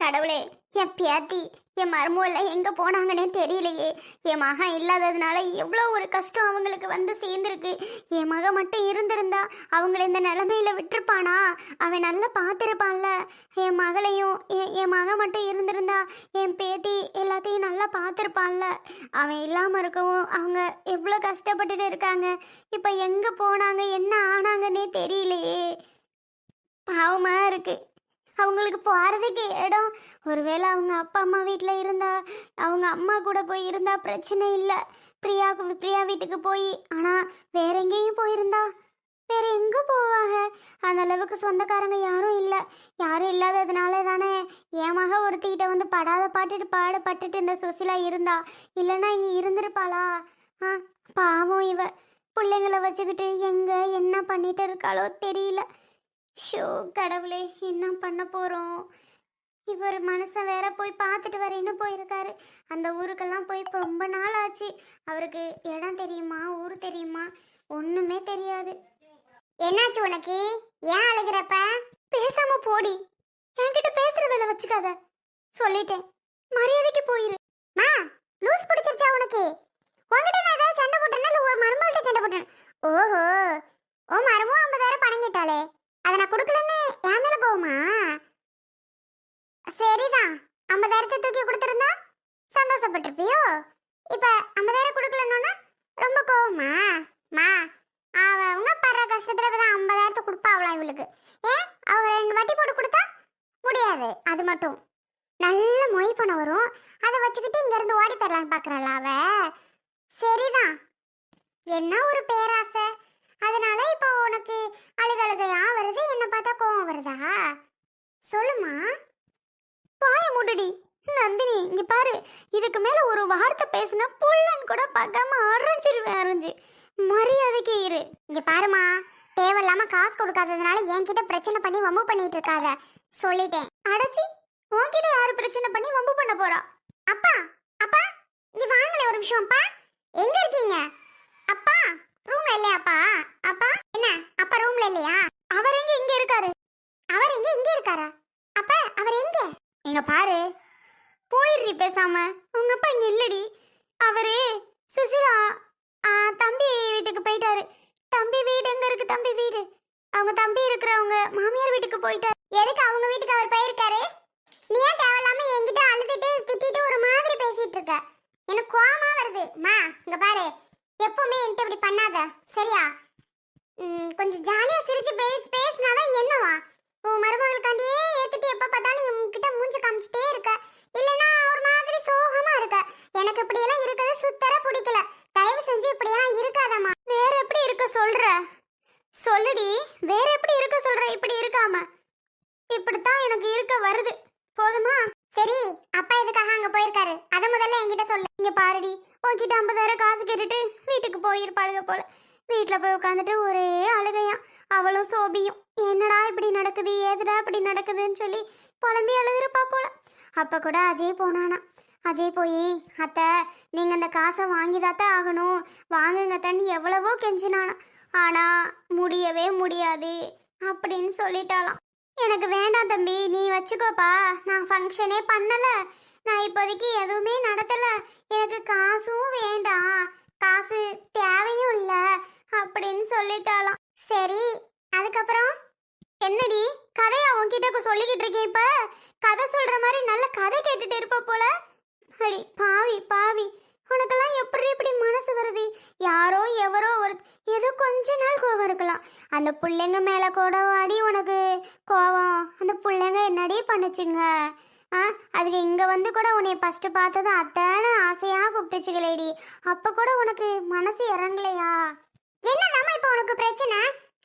கடவுளே என் பேத்தி என் மருமூல எங்கே போனாங்கன்னே தெரியலையே. என் மகன் இல்லாததுனால எவ்வளோ ஒரு கஷ்டம் அவங்களுக்கு வந்து சேர்ந்துருக்கு. என் மக மட்டும் இருந்திருந்தா அவங்கள இந்த நிலமையில விட்டுருப்பானா? அவன் நல்லா பார்த்துருப்பான்ல. என் மகளையும் என் என் மகன் மட்டும் இருந்திருந்தா என் பேத்தி எல்லாத்தையும் நல்லா பார்த்துருப்பான்ல. அவன் இல்லாமல் இருக்கவும் அவங்க எவ்வளோ கஷ்டப்பட்டுட்டு இருக்காங்க. இப்போ எங்கே போனாங்க என்ன ஆனாங்கன்னே தெரியலையே. பாவமாக இருக்குது அவங்களுக்கு போகிறதுக்கு இடம். ஒருவேளை அவங்க அப்பா அம்மா வீட்டில் இருந்தா அவங்க அம்மா கூட போய் இருந்தால் பிரச்சனை இல்லை. பிரியாவுக்கு பிரியா வீட்டுக்கு போய் ஆனால் வேற எங்கேயும் போயிருந்தா? வேற எங்கே போவாங்க? அந்த அளவுக்கு சொந்தக்காரங்க யாரும் இல்லை. யாரும் இல்லாததுனால தானே என் மக ஒருத்திக்கிட்ட வந்து படாத பாட்டுட்டு பாடுபட்டுட்டு இந்த சுசிலா இருந்தா. இல்லைன்னா இங்கே இருந்திருப்பாளா? ஆ பாவம் இவ. பிள்ளைங்கள வச்சுக்கிட்டு எங்கே என்ன பண்ணிட்டு இருக்காளோ தெரியல. ஷோ கடவுளே என்ன பண்ண போகிறோம் இவர் மனுஷன் வேற போய் பார்த்துட்டு வரேன்னு போயிருக்காரு. அந்த ஊருக்கெல்லாம் போய் இப்போ ரொம்ப நாள் ஆச்சு. அவருக்கு இடம் தெரியுமா? ஊர் தெரியுமா? ஒன்றுமே தெரியாது. என்னாச்சு உனக்கு? ஏன் அழுகிறப்ப? பேசாம போடி. என்கிட்ட பேசுற வேலை வச்சுக்காத. சொல்லிட்டேன். மரியாதைக்கு போயிரு. மா லூஸ் பிடிச்சிருச்சா உனக்கு? உங்ககிட்ட நான் ஏதாவது சண்டை போட்டேன்னா இல்லை ஒரு மருமகிட்ட சண்டை போட்டேன்? ஓஹோ. ஓ மரமும் ஐம்பதாயிரம் பணம் கேட்டாளே. அதை நான் கொடுக்கலன்னு என் மேல போகுமா சரிதான் ஐம்பதாயிரத்தை தூக்கி கொடுத்துருந்தா சந்தோஷப்பட்டிருப்பியோ? இப்ப ஐம்பதாயிரம் கொடுக்கலன்னா ரொம்ப கோவமா? மா அவங்க படுற கஷ்டத்துல தான் ஐம்பதாயிரத்தை கொடுப்பாவலாம் இவளுக்கு. ஏன்? அவ ரெண்டு வாட்டி போட்டு கொடுத்தா முடியாது. அது மட்டும். நல்ல மொய் பணம் வரும். அதை வச்சுக்கிட்டு இங்கேருந்து ஓடி போயிடலான்னு பார்க்குறாள் அவ? சரிதான் என்ன ஒரு பேராசை. அதனால இப்போ உனக்கு அழுகழுகையா வருது? என்ன பார்த்தா கோவம் வருதா? சொல்லுமா பாய முடுடி. நந்தினி இங்க பாரு. இதுக்கு மேல ஒரு வார்த்தை பேசினா புள்ளன் கூட பார்க்காம அரைஞ்சிருவேன் அரைஞ்சு. மரியாதைக்கு இரு. இங்க பாருமா தேவையில்லாம காசு கொடுக்காததுனால என்கிட்ட பிரச்சனை பண்ணி வம்பு பண்ணிட்டு இருக்காத. சொல்லிட்டேன். அடச்சி உன்கிட்ட யாரு பிரச்சனை பண்ணி வம்பு பண்ண போறா? அப்பா அப்பா இங்க வாங்கல ஒரு நிமிஷம் அப்பா. எங்க இருக்கீங்க அப்பா ரூம்ல இல்லையாப்பா அப்பா என்ன அப்பா ரூம்ல இல்லையா அவர் எங்க இங்க இருக்காரு அவர் எங்க இங்க இருக்காரா அப்பா அவர் எங்க இங்க பாரு போயிடுறி பேசாம உங்க அப்பா இங்க இல்லடி அவரு சுசிலா ஆ, தம்பி வீட்டுக்கு போயிட்டாரு தம்பி வீடு எங்க இருக்கு தம்பி வீடு அவங்க தம்பி இருக்கிறவங்க மாமியார் வீட்டுக்கு போயிட்டாரு எதுக்கு அவங்க வீட்டுக்கு அவர் போயிருக்காரு நீ ஏன் தேவையில்லாம என்கிட்ட அழுதுட்டு திட்டிட்டு ஒரு மாதிரி பேசிட்டு இருக்க எனக்கு கோவமா வருது மா இங்க பாரு எப்பவுமே என்கிட்ட இப்படி பண்ணாத சரியா ம், கொஞ்சம் ஜாலியா சிரிச்சு பேசி பேசினாதான் என்னவா உன் மருமகளுக்காண்டியே ஏத்துட்டு எப்ப பார்த்தாலும் உன்கிட்ட மூஞ்சி காமிச்சிட்டே இருக்க இல்லனா ஒரு மாதிரி சோகமா இருக்க எனக்கு இப்படி எல்லாம் இருக்கிறது சுத்தர பிடிக்கல தயவு செஞ்சு இப்படி எல்லாம் இருக்காதம்மா வேற எப்படி இருக்க சொல்ற? சொல்லுடி. வேற எப்படி இருக்க சொல்ற? இப்படி இருக்காம. இப்படித்தான் எனக்கு இருக்க வருது. போதுமா? சரி அப்பா எதுக்காக அங்க போயிருக்காரு? அதை முதல்ல என்கிட்ட சொல்லு. இங்க பாருடி. உன்கிட்ட ஐம்பதாயிரம் காசு கேட்டுட்டு வீட்டுக்கு போயிருப்பாளுக போல. வீட்டில் போய் உட்காந்துட்டு ஒரே அழுகையா அவளும் சோபியும். என்னடா இப்படி நடக்குது? ஏதுடா இப்படி நடக்குதுன்னு சொல்லி புலம்பி அழுதுருப்பா போல. அப்போ கூட அஜய் போனானா. அஜய் போய் அத்தை நீங்கள் அந்த காசை வாங்கி ஆகணும். வாங்குங்க தண்ணி எவ்வளவோ கெஞ்சினானா. ஆனால் முடியவே முடியாது அப்படின்னு சொல்லிட்டாலாம் எனக்கு வேண்டாம் தம்பி நீ வச்சுக்கோப்பா. நான் ஃபங்க்ஷனே பண்ணல. நான் இப்போதைக்கு எதுவுமே நடத்தல. எனக்கு காசும் வேண்டாம். காசு தேவையும் இல்லை அப்படின்னு சொல்லிட்டாலாம் சரி அதுக்கப்புறம்? என்னடி? கதையை உன்கிட்ட சொல்லிக்கிட்டு இருக்கேன் இப்ப. கதை சொல்ற மாதிரி நல்ல கதை கேட்டுட்டு இருப்ப போல. அடி பாவி பாவி. உனக்கெல்லாம் எப்படி இப்படி மனசு வருது? யாரோ எவரோ ஒரு ஏதோ கொஞ்ச நாள் கோவம் இருக்கலாம். அந்த பிள்ளைங்க மேலே கூட வாடி உனக்கு கோவம். அந்த பிள்ளைங்க என்னடி பண்ணுச்சுங்க? ஆ அதுக்கு இங்கே வந்து கூட உன்னை ஃபஸ்ட்டு பார்த்தது அத்தான ஆசையாக கூப்பிட்டுச்சுங்களேடி அப்போ கூட உனக்கு மனசு இறங்கலையா? என்னதாம்மா இப்போ உனக்கு பிரச்சனை?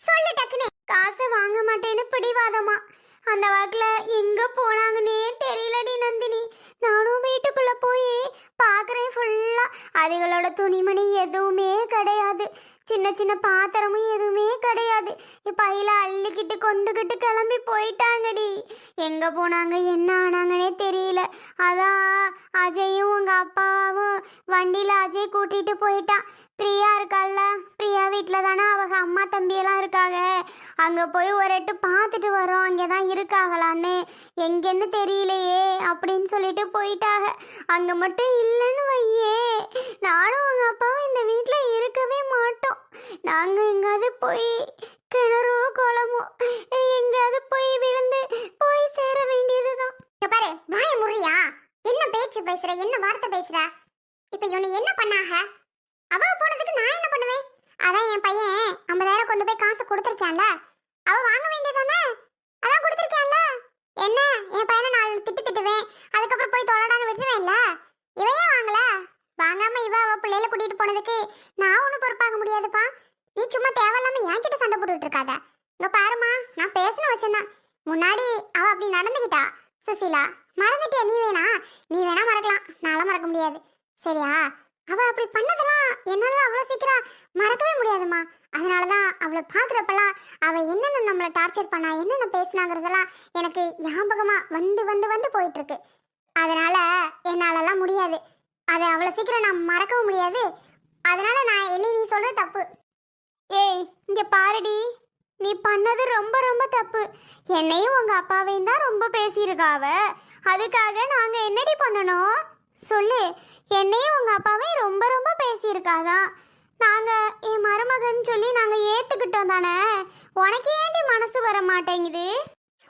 சொல்லு டக்குனே. காசை வாங்க மாட்டேன்னு பிடிவாதமா. அந்த வாக்கில் எங்கே போனாங்கன்னே தெரியலடி நந்தினி. நானும் வீட்டுக்குள்ளே போய் பார்க்குறேன் ஃபுல்லாக அதுகளோட துணிமணி எதுவுமே கிடையாது. சின்ன சின்ன பாத்திரமும் எதுவுமே கிடையாது. பையில அள்ளிக்கிட்டு கொண்டுகிட்டு கிளம்பி போயிட்டாங்கடி. எங்க போனாங்க என்ன ஆனாங்கன்னே தெரியல. அதான் அஜயும் உங்க அப்பாவும் வண்டியில அஜய் கூட்டிட்டு போயிட்டான் பிரியா இருக்கால பிரியா வீட்டில் தானே அவங்க அம்மா தம்பியெல்லாம் இருக்காங்க. அங்கே போய் ஒரு எட்டு பார்த்துட்டு வரோம். அங்கே தான் இருக்காங்களான்னு எங்கேன்னு தெரியலையே அப்படின்னு சொல்லிட்டு போயிட்டாங்க. அங்கே மட்டும் இல்லைன்னு வையே. நானும் உங்கள் அப்பாவும் இந்த வீட்டில் இருக்கவே மாட்டோம் நாங்கள் எங்காவது போய் கிணறோ குளமோ எங்காவது போய் விழுந்து போய் சேர வேண்டியதுதான். பாரு வாய முறியா? என்ன பேச்சு பேசுற? என்ன வார்த்தை பேசுற? இப்ப இவனை என்ன பண்ணாக? அவ போனதுக்கு நான் என்ன பண்ணுவேன்? அதான் என் பையன் ஐம்பதாயிரம் கொண்டு போய் காசு கொடுத்துருக்கான்ல அவ வாங்க வேண்டியதானே? அதான் கொடுத்துருக்கான்ல என்ன? என் பையனை நான் திட்டு திட்டுவேன். அதுக்கப்புறம் போய் தொலைடான்னு விட்டுருவேன்ல? இவையே வாங்கல? வாங்காம இவ அவ பிள்ளையில கூட்டிட்டு போனதுக்கு நான் ஒன்றும் பொறுப்பாக முடியாதுப்பா. நீ தேவையில்லாம என்கிட்ட சண்டை போட்டுட்டு இருக்காத. இங்க பாருமா நான் பேசின வச்சிருந்தேன் முன்னாடி அவ அப்படி நடந்துகிட்டா. சுசீலா மறந்துட்டியா? நீ வேணா. நீ வேணா மறக்கலாம். நான்லாம் மறக்க முடியாது. சரியா? அவ அப்படி பண்ணதெல்லாம் என்னால அவ்வளோ சீக்கிரம் மறக்கவே முடியாதும்மா. அதனால தான் அவளை பார்க்குறப்பெல்லாம் அவ என்னென்ன நம்மளை டார்ச்சர் பண்ணா என்னென்ன பேசினாங்கிறதெல்லாம் எனக்கு ஞாபகமா வந்து வந்து வந்து போயிட்டு இருக்கு அதனால என்னாலலாம் முடியாது. அதை அவ்வளோ சீக்கிரம் நான் மறக்கவும் முடியாது. அதனால நான் என்ன நீ சொல்ற தப்பு. ஏய் இங்க பாருடி. நீ பண்ணது ரொம்ப ரொம்ப தப்பு. என்னையும் உங்க அப்பாவையும் தான் ரொம்ப பேசியிருக்காவ அதுக்காக நாங்க என்னடி பண்ணணும்? சொல்லு. என்னையும் உங்க அப்பாவையும் ரொம்ப ரொம்ப பேசியிருக்காதான் நாங்க என் மருமகன் சொல்லி நாங்க ஏத்துக்கிட்டோம் தானே? உனக்கு ஏண்டி மனசு வர மாட்டேங்குது?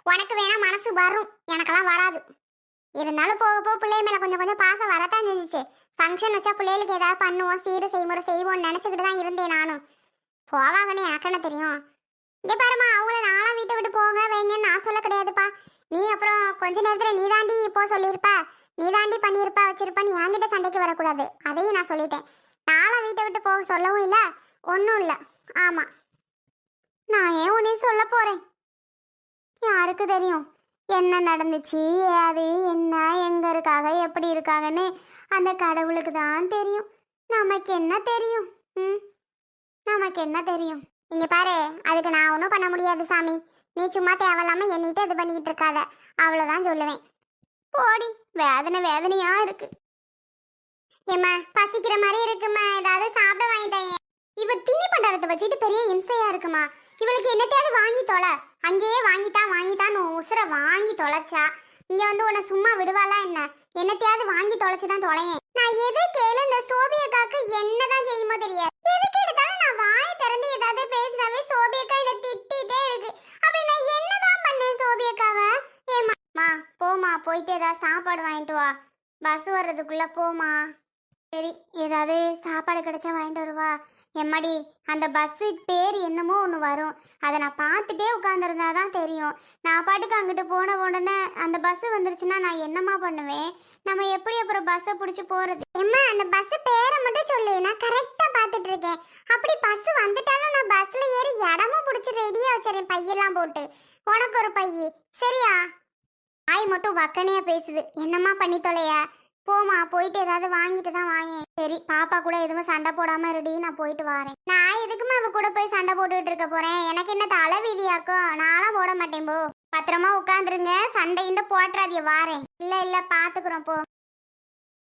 உனக்கு வேணா மனசு வரும். எனக்கெல்லாம் வராது. இருந்தாலும் போக போக பிள்ளை மேல கொஞ்சம் கொஞ்சம் பாசம் வரத்தான் செஞ்சிச்சு. ஃபங்க்ஷன் வச்சா பிள்ளைகளுக்கு ஏதாவது பண்ணுவோம் சீர செய்முறை செய்வோம்னு நினச்சிக்கிட்டு தான் இருந்தேன் நானும். போவாங்கன்னு எனக்கு தெரியும்? இங்கே பாருமா அவங்கள நானும் வீட்டை விட்டு போங்க வைங்கன்னு நான் சொல்ல கிடையாதுப்பா. நீ அப்புறம் கொஞ்ச நேரத்தில் நீ தாண்டி இப்போ சொல்லியிருப்ப. நீ தாண்டி பண்ணியிருப்ப வச்சிருப்ப நீ என்கிட்ட சண்டைக்கு வரக்கூடாது. அதையும் நான் சொல்லிட்டேன். நானும் வீட்டை விட்டு போக சொல்லவும் இல்லை ஒன்றும் இல்லை. ஆமாம் நான் ஏன் உன்னையும் சொல்ல போகிறேன் யாருக்கு தெரியும்? என்ன நடந்துச்சு அது என்ன எங்க இருக்காங்க எப்படி இருக்காங்கன்னு அந்த கடவுளுக்கு தான் தெரியும். நமக்கு என்ன தெரியும்? ம்? நமக்கு என்ன தெரியும்? இங்க பாரு அதுக்கு நான் ஒன்றும் பண்ண முடியாது சாமி. நீ சும்மா தேவையில்லாம எண்ணிட்டு இது பண்ணிக்கிட்டு இருக்காத. அவ்வளோதான் சொல்லுவேன். போடி வேதனை வேதனையா இருக்கு. ஏம்மா பசிக்கிற மாதிரி இருக்குமா ஏதாவது சாப்பிட வாங்கிட்டேன். இவ திண்ணி பண்டாரத்தை வச்சுட்டு பெரிய இம்சையா இருக்குமா? இவளுக்கு என்னத்தையாவது வாங்கி தொலை. அங்கேயே வாங்கித்தான் வாங்கித்தான்னு உசுர வாங்கி தொலைச்சா. இங்க வந்து உன்னை சும்மா விடுவாளா என்ன? என்னத்தையாவது வாங்கி தொலைச்சுதான் தொலையேன். நான் எது கேளு இந்த சோபியக்காக்கு என்னதான் செய்யுமோ தெரியாது. எதுக்கு வாய் திறந்து ஏதாவது பேசினாவே சோபியக்கா என்ன திட்டிட்டே இருக்கு. அப்படி நான் என்னதான் பண்ணேன் சோபியக்காவ? ஏமா போமா போயிட்டு ஏதாவது சாப்பாடு வாங்கிட்டு வா. பஸ் வர்றதுக்குள்ள போமா சரி ஏதாவது சாப்பாடு கிடைச்சா வாங்கிட்டு வருவா. எம்மாடி அந்த பஸ்ஸு பேர் என்னமோ ஒன்று வரும். அதை நான் பார்த்துட்டே உட்காந்துருந்தா தான் தெரியும். நான் பாட்டுக்கு அங்கிட்டு போன உடனே அந்த பஸ்ஸு வந்துருச்சுன்னா நான் என்னம்மா பண்ணுவேன்? நம்ம எப்படி அப்புறம் பஸ்ஸை பிடிச்சி போகிறது எம்மா அந்த பஸ்ஸு பேரை மட்டும் சொல்லு. நான் கரெக்டாக பார்த்துட்டு இருக்கேன். அப்படி பஸ்ஸு வந்துட்டாலும் நான் பஸ்ஸில் ஏறி இடமும் பிடிச்சி ரெடியாக வச்சிடறேன். பையெல்லாம் போட்டு. உனக்கு ஒரு பைய. சரியா? ஆய் மட்டும் வக்கனையாக பேசுது. என்னம்மா பண்ணி தொலையா? போமா போயிட்டு ஏதாவது வாங்கிட்டு தான் வாங்கேன் சரி பாப்பா கூட எதுவும் சண்டை போடாம இருடி நான் போயிட்டு வரேன். நான் எதுக்குமா அவ கூட போய் சண்டை போட்டுட்டு இருக்க போறேன்? எனக்கு என்ன தலை விதியாக்கும்? நானும் போட மாட்டேன் போ. பத்திரமா உட்காந்துருங்க சண்டை போட்டுறாதிய வாரேன். இல்ல இல்ல பாத்துக்கிறோம் போ.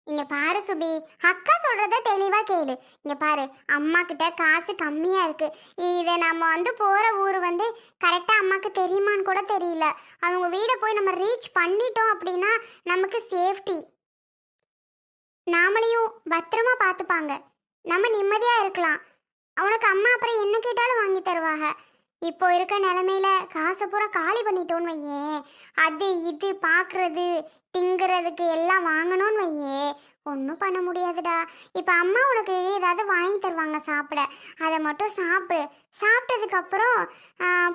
இங்க பாரு சுபி. அக்கா சொல்றத தெளிவா கேளு. இங்க பாரு அம்மா கிட்ட காசு கம்மியா இருக்கு. இதை நம்ம வந்து போற ஊர் வந்து கரெக்டா அம்மாக்கு தெரியுமான்னு கூட தெரியல. அவங்க வீடை போய் நம்ம ரீச் பண்ணிட்டோம் அப்படின்னா நமக்கு சேஃப்டி நாமளையும் பத்திரமா பார்த்துப்பாங்க. நம்ம நிம்மதியா இருக்கலாம். அவனுக்கு அம்மா அப்புறம் என்ன கேட்டாலும் வாங்கி தருவாங்க இப்போ இருக்க நிலமையில காசை பூரா காலி பண்ணிட்டோன்னு வையேன். அது இது பார்க்கறது திங்கிறதுக்கு எல்லாம் வாங்கணும்னு வையே. ஒன்றும் பண்ண முடியாதுடா. இப்போ அம்மா உனக்கு ஏதாவது வாங்கி தருவாங்க சாப்பிட. அதை மட்டும் சாப்பிடு. சாப்பிட்டதுக்கப்புறம்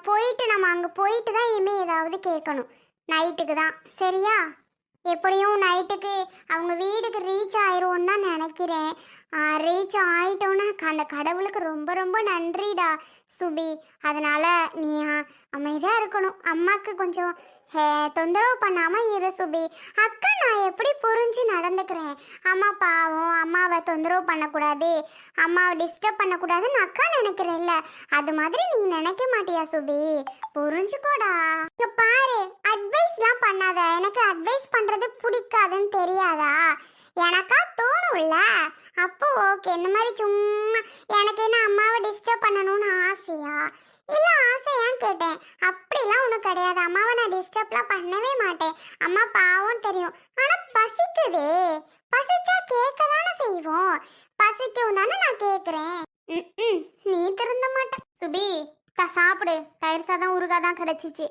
போயிட்டு நம்ம அங்கே போயிட்டு தான் இனிமேல் ஏதாவது கேட்கணும். நைட்டுக்கு தான். சரியா? எப்படியும் நைட்டுக்கு அவங்க வீடுக்கு ரீச் ஆயிரும்னு தான் நினைக்கிறேன். ரீச் ஆயிட்டோன்னா அந்த கடவுளுக்கு ரொம்ப ரொம்ப நன்றிடா சுபி. அதனால் நீ அமைதியாக இருக்கணும். அம்மாவுக்கு கொஞ்சம் ஹே தொந்தரவு பண்ணாமல் இரு சுபி. அக்கா நான் எப்படி புரிஞ்சு நடந்துக்கிறேன்? அம்மா பாவம் அம்மாவை தொந்தரவு பண்ணக்கூடாது. அம்மாவை டிஸ்டர்ப் பண்ணக்கூடாதுன்னு அக்கா நினைக்கிறேன்ல. அது மாதிரி நீ நினைக்க மாட்டியா சுபி? புரிஞ்சுக்கோடா. இங்கே பாரு அட்வைஸ்லாம் பண்ணாத. எனக்கு அட்வைஸ் பண்ணுறது பிடிக்காதுன்னு தெரியாதா? எனக்கா தோணும்ல. ஓகே இந்த மாதிரி சும்மா எனக்கு என்ன அம்மாவை டிஸ்டர்ப் பண்ணணும்னு ஆசையா? இல்லை ஆசையான்னு கேட்டேன். அப்படிலாம் ஒன்றும் கிடையாது. அம்மாவை நான் டிஸ்டர்ப்லாம் பண்ணவே மாட்டேன். அம்மா பாவம் தெரியும். ஆனா பசிக்குதே. பசிச்சா கேட்க தானே செய்வோம். பசிக்கும் தானே நான் கேட்குறேன் ம் நீ திருந்த மாட்டேன் சுபி த சாப்பிடு. தயிர் சாதம் ஊறுகாய் தான் கிடைச்சிச்சு.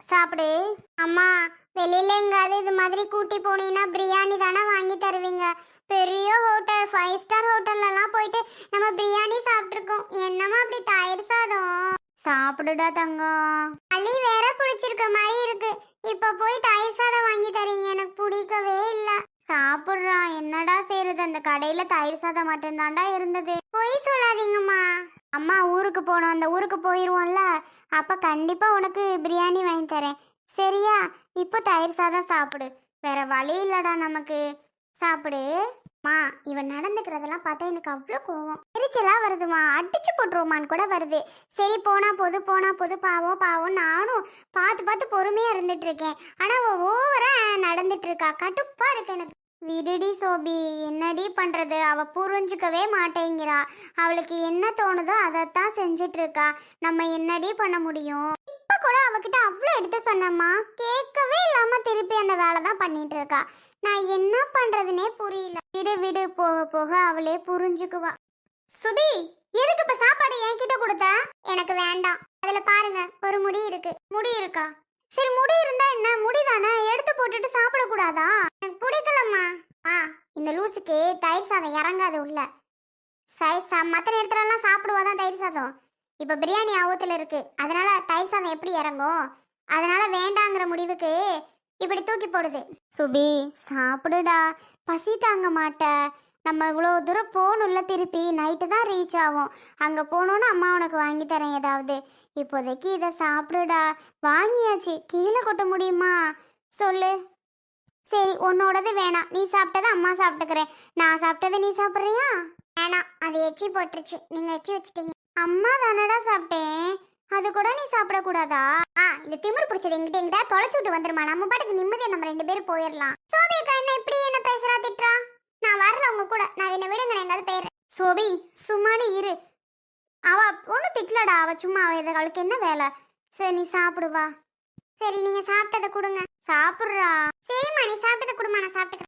சாப்பிடு. அம்மா வெளியில எங்காவது இது மாதிரி கூட்டி போனீங்கன்னா பிரியாணி தானே வாங்கி தருவீங்க. பெரிய ஹோட்டல் ஃபைவ் ஸ்டார் ஹோட்டல்லலாம் போயிட்டு நம்ம பிரியாணி சாப்பிட்ருக்கோம் என்னம்மா அப்படி தயிர் சாதம்? சாப்பிடுடா தங்கம் களி வேற பிடிச்சிருக்க மாதிரி இருக்கு. இப்ப போய் தயிர் சாதம் வாங்கி தரீங்க. எனக்கு பிடிக்கவே இல்ல. சாப்பிடுறா. என்னடா செய்யறது அந்த கடையில தயிர் சாதம் மட்டும்தான்டா இருந்தது. பொய் சொல்லாதீங்கம்மா. அம்மா ஊருக்கு போகணும். அந்த ஊருக்கு போயிடுவோம்ல அப்போ கண்டிப்பாக உனக்கு பிரியாணி வாங்கி தரேன். சரியா? இப்போ தயிர் சாதம் சாப்பிடு. வேற வழி இல்லடா நமக்கு. சாப்பிடு. மா இவன் நடந்துக்கிறதெல்லாம் பார்த்தா எனக்கு அவ்வளோ கோவம். எரிச்சலாக வருதுமா. அடிச்சு போட்டுருவோமான்னு கூட வருது. சரி போனா போது போனா போது பாவம் பாவம் நானும் பார்த்து பார்த்து பொறுமையாக இருந்துட்டு இருக்கேன். ஆனால் ஓவராக நடந்துட்டு இருக்கா. கட்டுப்பாக இருக்கு எனக்கு. விடுடி சோபி என்னடி பண்ணுறது அவள் புரிஞ்சுக்கவே மாட்டேங்கிறா. அவளுக்கு என்ன தோணுதோ அதைத்தான் செஞ்சுட்டு இருக்கா நம்ம என்னடி பண்ண முடியும்? இப்போ கூட அவகிட்ட அவ்வளோ எடுத்து சொன்னம்மா. கேட்கவே இல்லாமல் திருப்பி அந்த வேலை தான் பண்ணிட்டு இருக்கா நான் என்ன பண்ணுறதுனே புரியல. விடு விடு. போக போக அவளே புரிஞ்சுக்குவா. சுபி எதுக்கு இப்போ சாப்பாடு என்கிட்ட கொடுத்த? எனக்கு வேண்டாம். அதில் பாருங்க ஒரு முடி இருக்கு. முடி இருக்கா? சரி முடி இருந்தா என்ன? முடி தானே எடுத்து போட்டுட்டு சாப்பிட கூடாதா எனக்கு பிடிக்கலம்மா. ஆ இந்த லூசுக்கு தயிர் சாதம் இறங்காது உள்ள. சரி சா மற்ற நேரத்துலலாம் சாப்பிடுவாதான் தயிர் சாதம். இப்போ பிரியாணி ஆவத்தில் இருக்கு. அதனால தயிர் சாதம் எப்படி இறங்கும்? அதனால வேண்டாங்கிற முடிவுக்கு இப்படி தூக்கி போடுது. சுபி சாப்பிடுடா. பசி தாங்க மாட்ட. நம்ம இவ்வளோ தூரம் போகணும்ல திருப்பி? நைட்டு தான் ரீச் ஆகும். அங்கே போகணுன்னு அம்மா உனக்கு வாங்கி தரேன் ஏதாவது. இப்போதைக்கு இதை சாப்பிடுடா. வாங்கியாச்சு. கீழே கொட்ட முடியுமா? சொல்லு. சரி உன்னோடது வேணாம். நீ சாப்பிட்டதை அம்மா சாப்பிட்டுக்கிறேன். நான் சாப்பிட்டதை நீ சாப்பிட்றியா? வேணாம். அது எச்சி போட்டுருச்சு. நீங்கள் எச்சி வச்சுட்டீங்க. அம்மா தானடா சாப்பிட்டேன். அது கூட நீ சாப்பிடக்கூடாதா? ஆ இந்த திமிர் பிடிச்சது எங்கிட்ட எங்கிட்ட தொலைச்சு விட்டு வந்துருமா? நம்ம பாட்டுக்கு நிம்மதியை நம்ம ரெண்டு பேரும் போயிடலாம். சோபியக்கா என்ன இப்படி என்ன பேசுறா? திட்டுறா? நான் வரல உங்க கூட. நான் என்ன விடுங்க நான் எங்காவது போயிடுறேன். சோபி சும்மாடி இரு. அவ ஒன்றும் திட்டலடா. அவ சும்மா அவ எதை அவளுக்கு என்ன வேலை? சரி நீ சாப்பிடுவா சரி நீங்க சாப்பிட்டதை கொடுங்க. சாப்பிட்றா. சரிம்மா நீ சாப்பிட்டதை கொடுமா. நான் சாப்பிட்டு